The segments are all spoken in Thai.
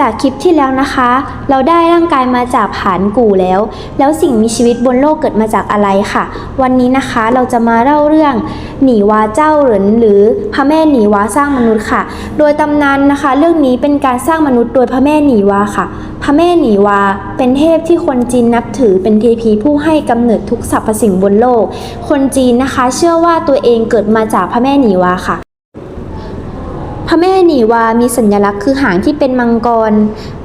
จากคลิปที่แล้วนะคะ เราได้ร่างกายมาจากผานกู่แล้ว แล้วสิ่งมีชีวิตบนโลกเกิดมาจากอะไรค่ะ วันนี้นะคะเราจะมาเล่าเรื่องหนีวาเจ้าเหรินหรือพระแม่หนีวาสร้างมนุษย์ค่ะ โดยตำนานนะคะ เรื่องนี้เป็นการสร้างมนุษย์โดยพระแม่หนีวาค่ะ พระแม่หนีวาเป็นเทพที่คนจีนนับถือเป็นเทพีผู้ให้กำเนิดทุกสรรพสิ่งบนโลก คนจีนนะคะ เชื่อว่าตัวเองเกิดมาจากพระแม่หนีวาค่ะ ระแม่หนีวามีสัญลักษณ์คือหางที่เป็นมังกร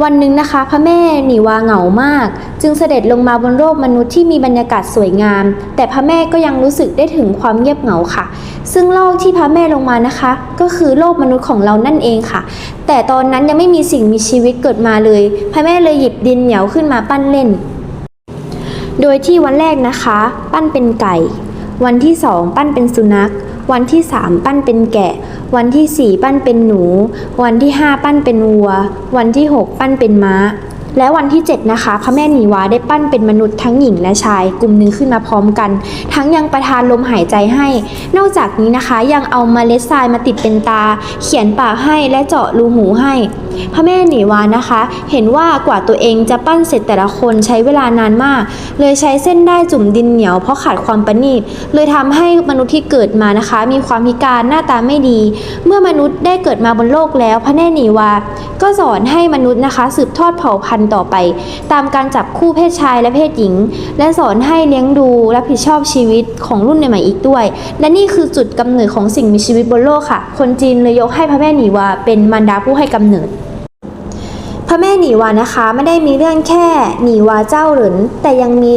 วันหนึ่งนะคะ พระแม่หนีวาเหงามาก จึงเสด็จลงมาบนโลกมนุษย์ที่มีบรรยากาศสวยงาม แต่พระแม่ก็ยังรู้สึกได้ถึงความเงียบเหงาค่ะ ซึ่งโลกที่พระแม่ลงมานะคะ ก็คือโลกมนุษย์ของเรานั่นเองค่ะ แต่ตอนนั้นยังไม่มีสิ่งมีชีวิตเกิดมาเลย พระแม่เลยหยิบดินเหนียวขึ้นมาปั้นเล่น โดยที่วันแรกนะคะ ปั้นเป็นไก่ วันที่สองปั้นเป็นสุนัข วันที่สามปั้นเป็นแกะ วันที่สี่ปั้นเป็นหนู วันที่ห้าปั้นเป็นวัว วันที่หกปั้นเป็นม้า และวันที่ 7 นะคะ พระแม่หนีวาได้ปั้นเป็นมนุษย์ทั้งหญิงและชาย กลุ่มหนึ่งขึ้นมาพร้อมกัน ทั้งยังประทานลมหายใจให้ นอกจากนี้นะคะยังเอาเมล็ดทรายมาติดเป็นตา เขียนปากให้และเจาะรูหูให้ พระแม่หนีวานะคะ เห็นว่ากว่าตัวเองจะปั้นเสร็จแต่ละคนใช้เวลานานมาก เลยใช้เส้นได้จุ่มดินเหนียวเพราะขาดความประณีตเลยทำให้มนุษย์ที่เกิดมานะคะ มีความพิการหน้าตาไม่ดี เมื่อมนุษย์ได้เกิดมาบนโลกแล้ว พระแม่หนีวา ก็สอนให้มนุษย์นะคะ สืบทอดเผ่าพันธุ์ต่อไป ตามการจับคู่เพศชายและเพศหญิง และสอนให้เลี้ยงดูรับผิดชอบชีวิตของรุ่นใหม่อีกด้วย และนี่คือจุดกำเนิดของสิ่งมีชีวิตบนโลกค่ะ คนจีนเลยยกให้พระแม่หนีวาเป็นมารดาผู้ให้กำเนิดพระแม่หนีวานะคะไม่ได้มีเรื่องแค่หนีวาเจ้าหรินแต่ยังมี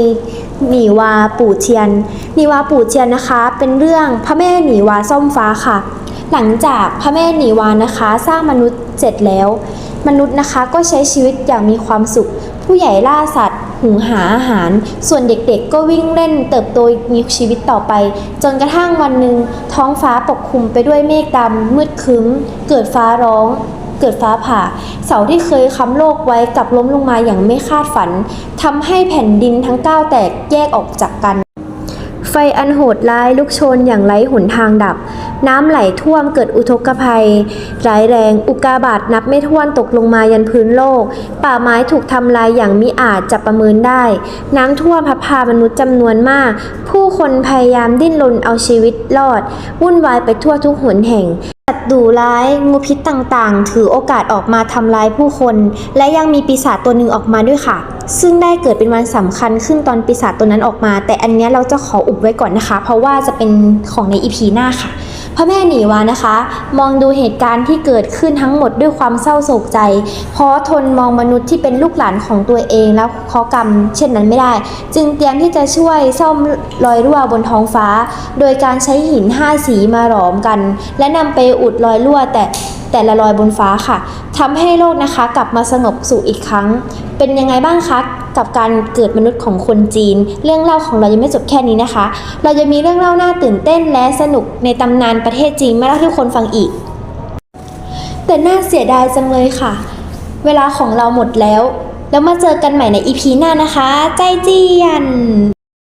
หนีวาปู่เทียนหนีวาปู่เทียนนะคะ เป็นเรื่องพระแม่หนีวาส้มฟ้าค่ะ หลังจากพระแม่หนีวานะคะ สร้างมนุษย์เสร็จแล้ว มนุษย์นะคะก็ใช้ชีวิตอย่างมีความสุข ผู้ใหญ่ล่าสัตว์ หุงหาอาหาร ส่วนเด็กๆ ก็วิ่งเล่นเติบโตมีชีวิตต่อไป จนกระทั่งวันหนึ่งท้องฟ้าปกคลุมไปด้วยเมฆดำมืดครึ้ม เกิดฟ้าร้องเกิดฟ้าผ่า เสาที่เคยค้ำโลกไว้กลับล้มลงมาอย่างไม่คาดฝันทำให้แผ่นดินทั้งเก้าแตกแยกออกจากกัน ไฟอันโหดร้ายลุกโชนอย่างไร้หนทางดับ น้ำไหลท่วมเกิดอุทกภัย ร้ายแรง อุกาบาตนับไม่ถ้วนตกลงมายันพื้นโลก ป่าไม้ถูกทำลายอย่างมิอาจจะประเมินได้ น้ำท่วมพัดพามนุษย์จำนวนมาก ผู้คนพยายามดิ้นรนเอาชีวิตรอด วุ่นวายไปทั่วทุกหนแห่ง สัตว์ดุร้ายงูพิษต่างๆ ถือโอกาสออกมาทำร้ายผู้คน และยังมีปีศาจตัวหนึ่งออกมาด้วยค่ะ ซึ่งได้เกิดเป็นวันสำคัญขึ้นตอนปีศาจตัวนั้นออกมา แต่อันนี้เราจะขออุบไว้ก่อนนะคะ เพราะว่าจะเป็นของในอีพีหน้าค่ะ พระแม่หนีวานะคะ มองดูเหตุการณ์ที่เกิดขึ้นทั้งหมดด้วยความเศร้าโศกใจเพราะทนมองมนุษย์ที่เป็นลูกหลานของตัวเองแล้วข้อกรรม เช่นนั้นไม่ได้ จึงเตรียมที่จะช่วยซ่อมรอยรั่วบนท้องฟ้า โดยการใช้หินห้าสีมาหลอมกัน และนำไปอุดรอยรั่วแต่ แต่ละรอยบนฟ้าค่ะทำให้โลกนะคะกลับมาสงบสุขอีกครั้ง เป็นยังไงบ้างคะกับการเกิดมนุษย์ของคนจีน เรื่องเล่าของเรายังไม่จบแค่นี้นะคะ เราจะมีเรื่องเล่าน่าตื่นเต้นและสนุกในตำนานประเทศจีนมาเล่าให้ทุกคนฟังอีก แต่น่าเสียดายจังเลยค่ะ เวลาของเราหมดแล้ว แล้วมาเจอกันใหม่ในอีพีหน้านะคะ ใจเจียน